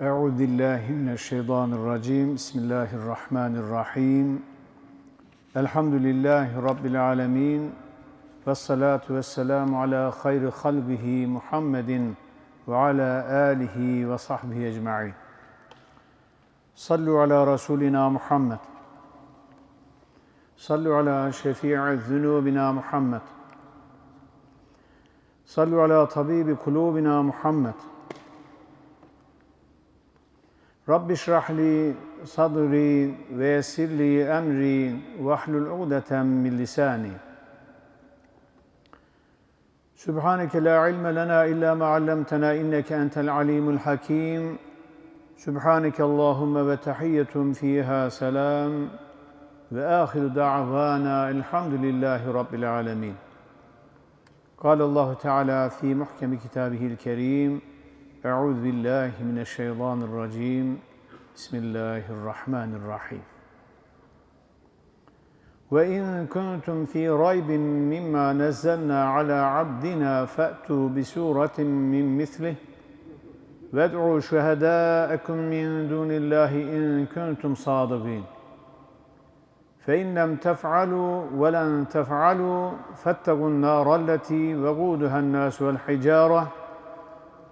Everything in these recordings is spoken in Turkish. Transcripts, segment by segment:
Euzu billahi mineşşeytanirracim. Bismillahirrahmanirrahim. Elhamdülillahi rabbil alamin. Ves salatu vesselamu ala hayri halbihi Muhammedin ve ala alihi ve sahbihi ecmaîn. Sallu ala rasulina Muhammed. Sallu ala şefii zunubina Muhammed. Sallu ala tabibi kulubina Muhammed. Rabbi şrah li sadri ve yessir li emri ve ahlul ugdeten min lisani. Subhaneke la ilme lena illa ma allamtena inneke entel alimul hakim. Subhaneke Allahümme ve tahiyyetum fiha selam. Ve ahiru da'vana elhamdülillahi rabbil alemin. قال الله تعالى في محكم كتابه الكريم أعوذ بالله من الشيطان الرجيم. بسم الله الرحمن الرحيم. وإن كنتم في ريب مما نزلنا على عبدنا فأتوا بسورة من مثله. وادعوا شهداءكم من دون الله إن كنتم صادقين. فإن لم تفعلوا ولن تفعلوا فاتقوا النار التي وقودها الناس والحجارة.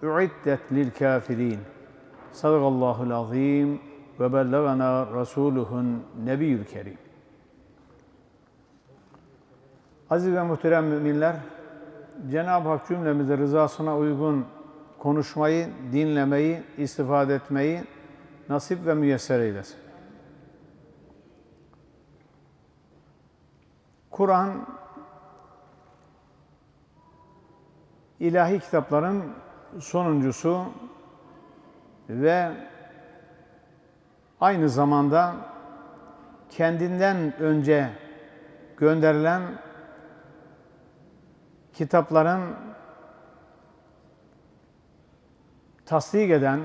أعدت للكافرين صدق الله العظيم وبلغنا رسوله النبي الكريم Aziz ve muhterem müminler, Cenab-ı Hak cümlemize rızasına uygun konuşmayı, dinlemeyi, istifade etmeyi nasip ve müyesser eylesin. Kur'an ilahi kitapların sonuncusu ve aynı zamanda kendinden önce gönderilen kitapların tasdik eden,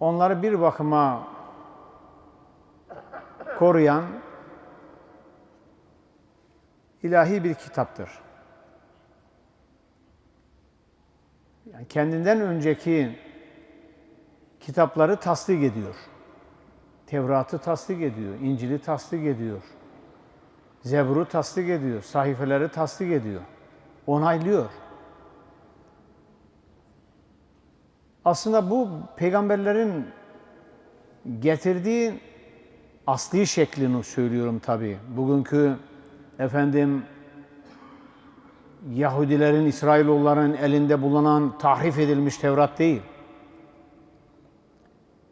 onları bir bakıma koruyan ilahi bir kitaptır. Yani kendinden önceki kitapları tasdik ediyor. Tevrat'ı tasdik ediyor, İncil'i tasdik ediyor. Zebur'u tasdik ediyor, sahifeleri tasdik ediyor. Onaylıyor. Aslında bu peygamberlerin getirdiği asli şeklini söylüyorum tabii. Bugünkü efendim Yahudilerin, İsrailoğulların elinde bulunan tahrif edilmiş Tevrat değil.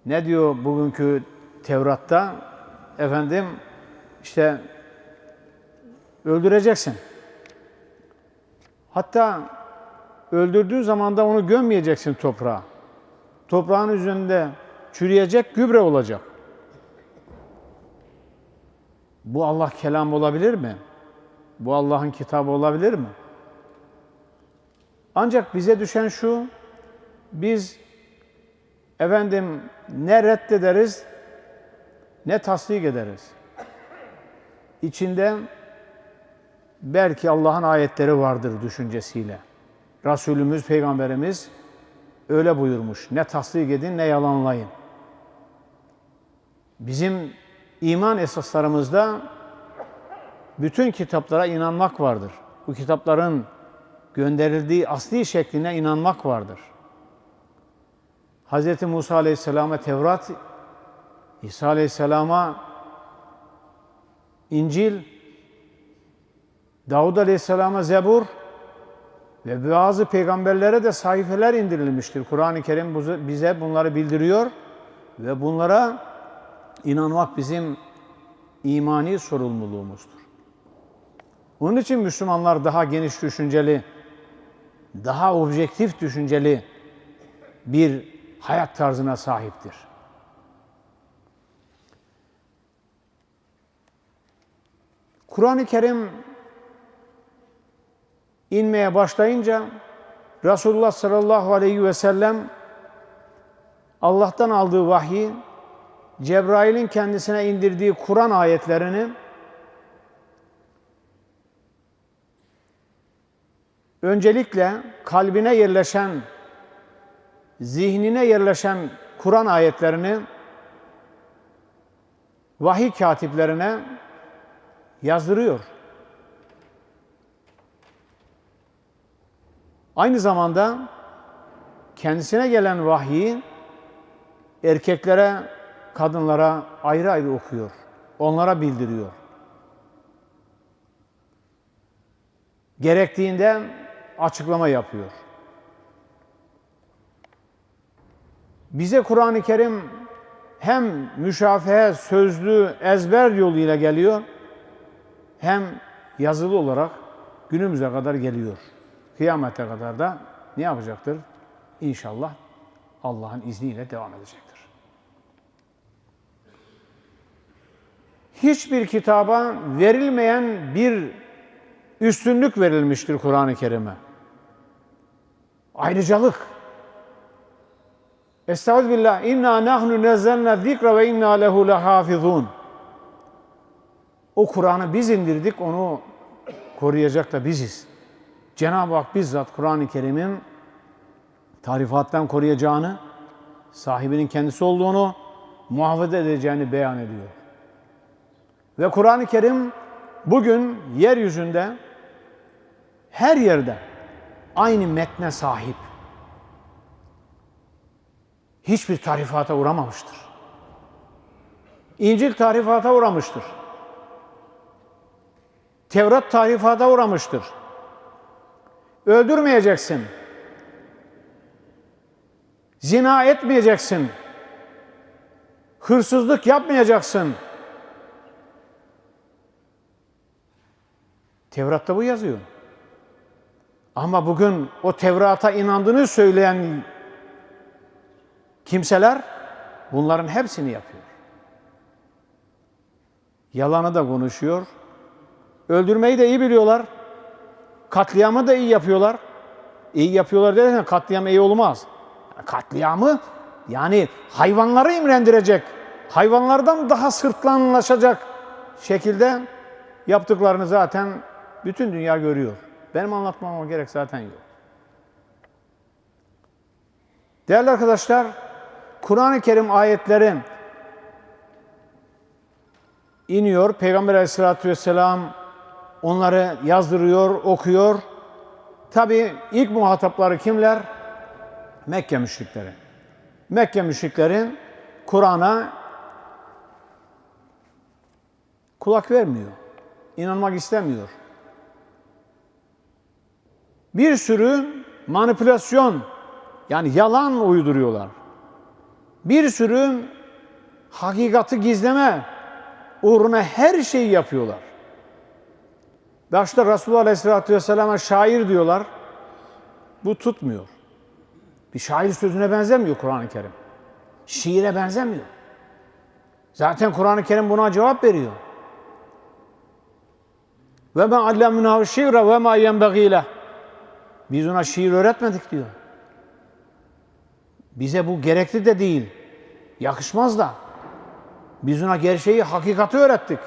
Ne diyor bugünkü Tevrat'ta? Efendim işte öldüreceksin. Hatta öldürdüğü zaman da onu gömmeyeceksin toprağa. Toprağın üzerinde çürüyecek, gübre olacak. Bu Allah kelam olabilir mi? Bu Allah'ın kitabı olabilir mi? Ancak bize düşen şu, biz efendim ne reddederiz ne tasdik ederiz. İçinde belki Allah'ın ayetleri vardır düşüncesiyle. Resulümüz, Peygamberimiz öyle buyurmuş. Ne tasdik edin ne yalanlayın. Bizim iman esaslarımızda bütün kitaplara inanmak vardır. Bu kitapların gönderildiği asli şekline inanmak vardır. Hz. Musa Aleyhisselam'a Tevrat, İsa Aleyhisselam'a İncil, Davud Aleyhisselam'a Zebur ve bazı peygamberlere de sayfeler indirilmiştir. Kur'an-ı Kerim bize bunları bildiriyor ve bunlara inanmak bizim imani sorumluluğumuzdur. Onun için Müslümanlar daha geniş düşünceli, daha objektif düşünceli bir hayat tarzına sahiptir. Kur'an-ı Kerim inmeye başlayınca Resulullah sallallahu aleyhi ve sellem Allah'tan aldığı vahyi Cebrail'in kendisine indirdiği Kur'an ayetlerini öncelikle kalbine yerleşen zihnine yerleşen Kur'an ayetlerini vahiy katiplerine yazdırıyor. Aynı zamanda kendisine gelen vahyi erkeklere, kadınlara ayrı ayrı okuyor. Onlara bildiriyor. Gerektiğinde açıklama yapıyor. Bize Kur'an-ı Kerim hem müşafehe, sözlü, ezber yoluyla geliyor, hem yazılı olarak günümüze kadar geliyor. Kıyamete kadar da ne yapacaktır? İnşallah Allah'ın izniyle devam edecektir. Hiçbir kitaba verilmeyen bir üstünlük verilmiştir Kur'an-ı Kerim'e. Ayrıcalık. Estağfirullah. İnna nahnu nezzelna zikra ve inna lehu lehafizun. O Kur'an'ı biz indirdik, onu koruyacak da biziz. Cenab-ı Hak bizzat Kur'an-ı Kerim'in tarifattan koruyacağını, sahibinin kendisi olduğunu, muhafaza edeceğini beyan ediyor. Ve Kur'an-ı Kerim bugün yeryüzünde her yerde aynı metne sahip. Hiçbir tarifata uğramamıştır. İncil tarifata uğramıştır. Tevrat tarifata uğramıştır. Öldürmeyeceksin. Zina etmeyeceksin. Hırsızlık yapmayacaksın. Tevrat'ta bu yazıyor. Ama bugün o Tevrat'a inandığını söyleyen kimseler bunların hepsini yapıyor. Yalanı da konuşuyor. Öldürmeyi de iyi biliyorlar. Katliamı da iyi yapıyorlar. İyi yapıyorlar derken katliam iyi olmaz. Katliamı yani hayvanları imrendirecek, hayvanlardan daha sırtlanlaşacak şekilde yaptıklarını zaten bütün dünya görüyor. Benim anlatmama gerek zaten yok. Değerli arkadaşlar, Kur'an-ı Kerim ayetleri iniyor. Peygamber aleyhissalatü vesselam onları yazdırıyor, okuyor. Tabi ilk muhatapları kimler? Mekke müşrikleri. Mekke müşriklerin Kur'an'a kulak vermiyor. İnanmak istemiyor. Bir sürü manipülasyon yani yalan uyduruyorlar. Bir sürü hakikati gizleme uğruna her şeyi yapıyorlar. Başta Resulullah Aleyhisselatü Vesselam'a şair diyorlar. Bu tutmuyor. Bir şair sözüne benzemiyor Kur'an-ı Kerim. Şiire benzemiyor. Zaten Kur'an-ı Kerim buna cevap veriyor. Ve ma allemnahu şi're ve ma yenbagîle. Biz ona şiir öğretmedik diyor. Bize bu gerekli de değil. Yakışmaz da. Biz ona gerçeği, hakikati öğrettik.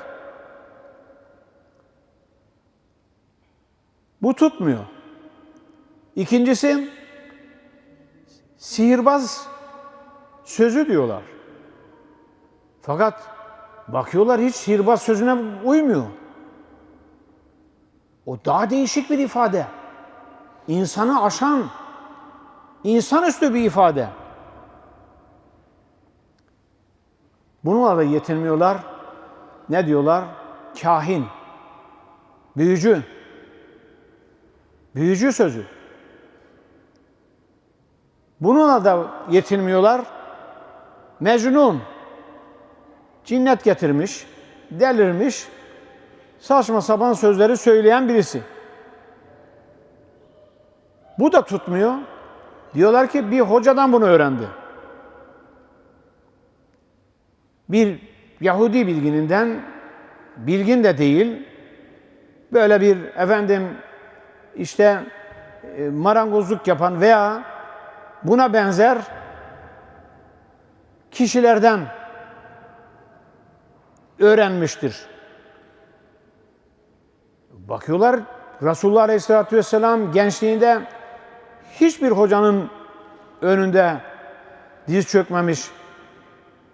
Bu tutmuyor. İkincisi sihirbaz sözü diyorlar. Fakat bakıyorlar hiç sihirbaz sözüne uymuyor. O daha değişik bir ifade. İnsanı aşan, insanüstü bir ifade. Bununla da yetinmiyorlar. Ne diyorlar? Kahin, büyücü, büyücü sözü. Bununla da yetinmiyorlar. Mecnun, cinnet getirmiş, delirmiş, saçma sapan sözleri söyleyen birisi. Bu da tutmuyor. Diyorlar ki bir hocadan bunu öğrendi. Bir Yahudi bilgininden, bilgin de değil, böyle bir efendim işte e, marangozluk yapan veya buna benzer kişilerden öğrenmiştir. Bakıyorlar Resulullah Aleyhisselatü Vesselam gençliğinde hiçbir hocanın önünde diz çökmemiş,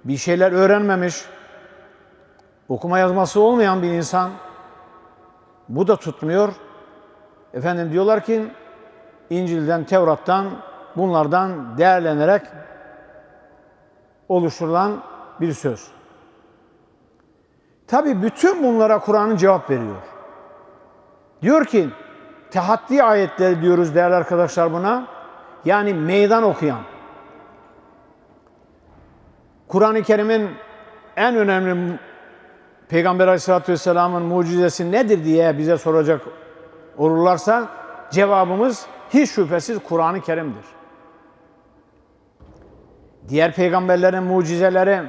bir şeyler öğrenmemiş, okuma yazması olmayan bir insan bu da tutmuyor. Efendim diyorlar ki İncil'den, Tevrat'tan bunlardan değerlenerek oluşturulan bir söz. Tabi bütün bunlara Kur'an'ın cevap veriyor. Diyor ki tehaddi ayetleri diyoruz değerli arkadaşlar buna. Yani meydan okuyan. Kur'an-ı Kerim'in en önemli Peygamber Aleyhisselatü Vesselam'ın mucizesi nedir diye bize soracak olurlarsa cevabımız hiç şüphesiz Kur'an-ı Kerim'dir. Diğer peygamberlerin mucizeleri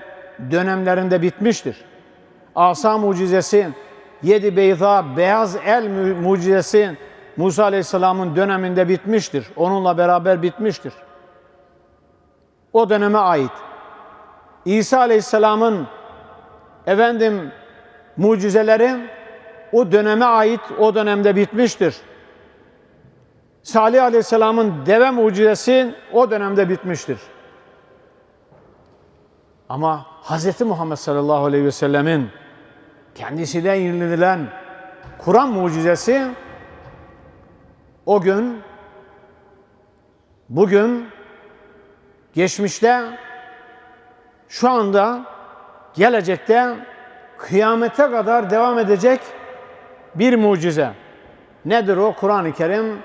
dönemlerinde bitmiştir. Asa mucizesi, yedi beyza, beyaz el mucizesi Musa Aleyhisselam'ın döneminde bitmiştir. Onunla beraber bitmiştir. O döneme ait. İsa Aleyhisselam'ın efendim mucizeleri o döneme ait, o dönemde bitmiştir. Salih Aleyhisselam'ın deve mucizesi o dönemde bitmiştir. Ama Hz. Muhammed sallallahu aleyhi ve sellemin kendisinden indirilen Kur'an mucizesi o gün, bugün, geçmişte, şu anda, gelecekte, kıyamete kadar devam edecek bir mucize. Nedir o? Kur'an-ı Kerim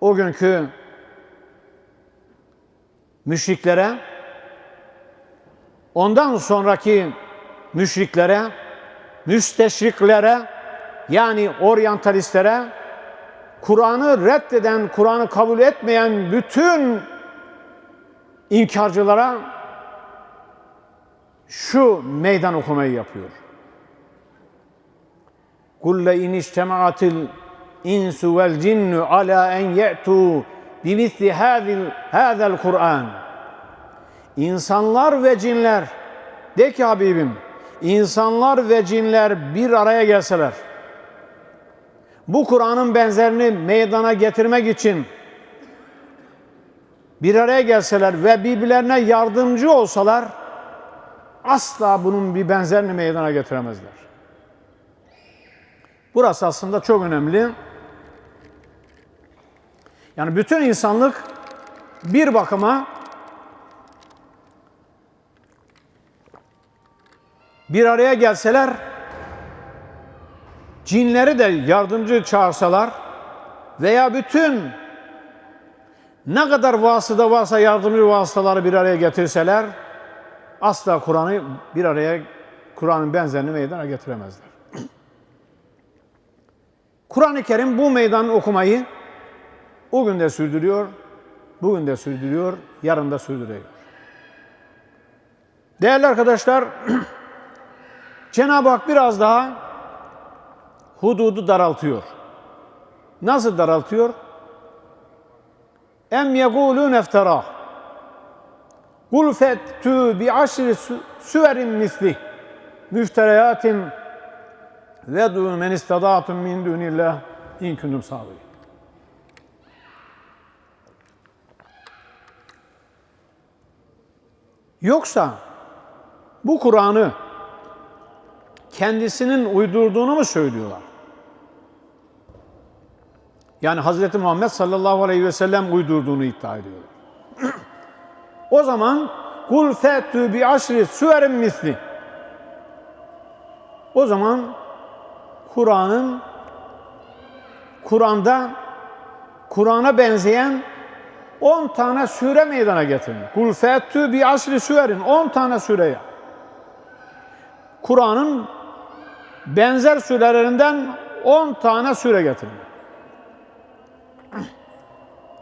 o günkü müşriklere, ondan sonraki müşriklere, müsteşriklere yani oryantalistlere, Kur'an'ı reddeden, Kur'an'ı kabul etmeyen bütün inkarcılara şu meydan okumayı yapıyor. Kulle in içtemaatil insu vel cinnu ala en ye'tu bimisli hadil hadal Kur'an. İnsanlar ve cinler de ki Habibim insanlar ve cinler bir araya gelseler bu Kur'an'ın benzerini meydana getirmek için bir araya gelseler ve birbirlerine yardımcı olsalar asla bunun bir benzerini meydana getiremezler. Burası aslında çok önemli. Yani bütün insanlık bir bakıma bir araya gelseler cinleri de yardımcı çağırsalar veya bütün ne kadar vasıta varsa yardımcı vasıtaları bir araya getirseler asla Kur'an'ı bir araya Kur'an'ın benzerini meydana getiremezler. Kur'an-ı Kerim bu meydan okumayı o gün de sürdürüyor, bugün de sürdürüyor, yarın da sürdürüyor. Değerli arkadaşlar, Cenab-ı Hak biraz daha hududu daraltıyor. Nasıl daraltıyor? Em yegulun eftara. Kul fettu bi aşri süverin misli. Müftereyatin ve du men istadatum min dunillah in kuntum sabirin. Yoksa bu Kur'an'ı kendisinin uydurduğunu mu söylüyorlar? Yani Hz. Muhammed sallallahu aleyhi ve sellem uydurduğunu iddia ediyorlar. o zaman kul fe'tü bi aşri süverin misli. O zaman Kur'an'ın Kur'an'da Kur'an'a benzeyen 10 tane sure meydana getirin. Kul fe'tü bi aşri süverin 10 tane sureye. Kur'an'ın benzer sürelerinden 10 tane süre getirin.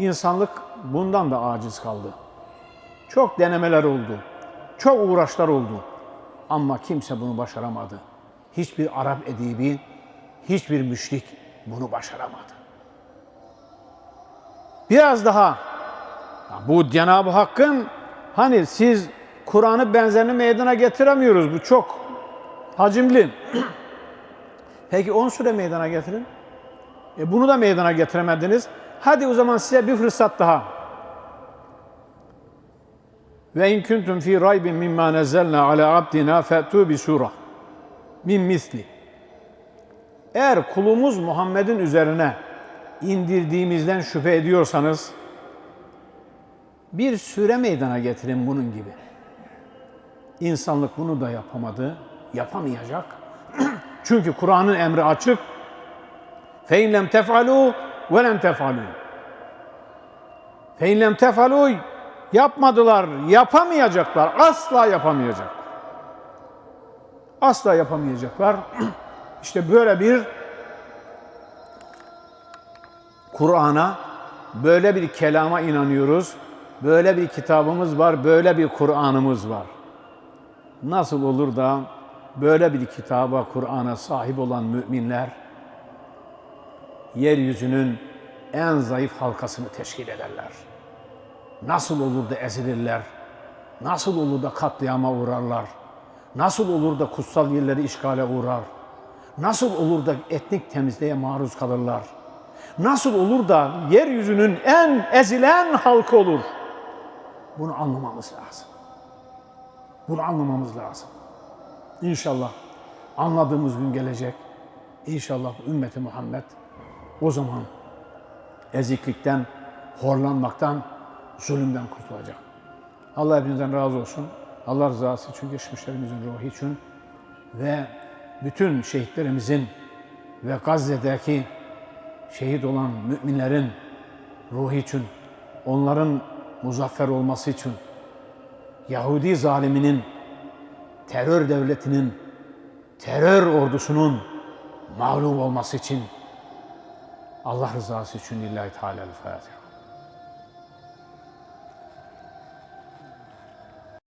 İnsanlık bundan da aciz kaldı. Çok denemeler oldu. Çok uğraşlar oldu. Ama kimse bunu başaramadı. Hiçbir Arap edibi, hiçbir müşrik bunu başaramadı. Biraz daha bu Cenab-ı Hakk'ın hani siz Kur'an'ı benzerini meydana getiremiyoruz. Bu çok hacimli. Peki 10 süre meydana getirin. E bunu da meydana getiremediniz. Hadi o zaman size bir fırsat daha. Ve in kuntum fi raybin mimma nazzalna ala abdina fa'tu bi sura min misli. Eğer kulumuz Muhammed'in üzerine indirdiğimizden şüphe ediyorsanız bir süre meydana getirin bunun gibi. İnsanlık bunu da yapamadı, yapamayacak. Çünkü Kur'an'ın emri açık. فَاِنْ لَمْ تَفْعَلُوا وَلَمْ تَفْعَلُوا فَاِنْ لَمْ تَفْعَلُوا Yapmadılar, yapamayacaklar, asla yapamayacak. Asla yapamayacaklar. İşte böyle bir Kur'an'a, böyle bir kelama inanıyoruz. Böyle bir kitabımız var, böyle bir Kur'an'ımız var. Nasıl olur da böyle bir kitaba, Kur'an'a sahip olan müminler yeryüzünün en zayıf halkasını teşkil ederler? Nasıl olur da ezilirler? Nasıl olur da katliama uğrarlar? Nasıl olur da kutsal yerleri işgale uğrar? Nasıl olur da etnik temizliğe maruz kalırlar? Nasıl olur da yeryüzünün en ezilen halkı olur? Bunu anlamamız lazım. Bunu anlamamız lazım. İnşallah anladığımız gün gelecek. İnşallah ümmeti Muhammed o zaman eziklikten, horlanmaktan, zulümden kurtulacak. Allah hepinizden razı olsun. Allah rızası için, geçmişlerimizin ruhu için ve bütün şehitlerimizin ve Gazze'deki şehit olan müminlerin ruhu için, onların muzaffer olması için, Yahudi zaliminin, terör devletinin, terör ordusunun mağlup olması için Allah rızası için lillahi Teala'l Fatiha.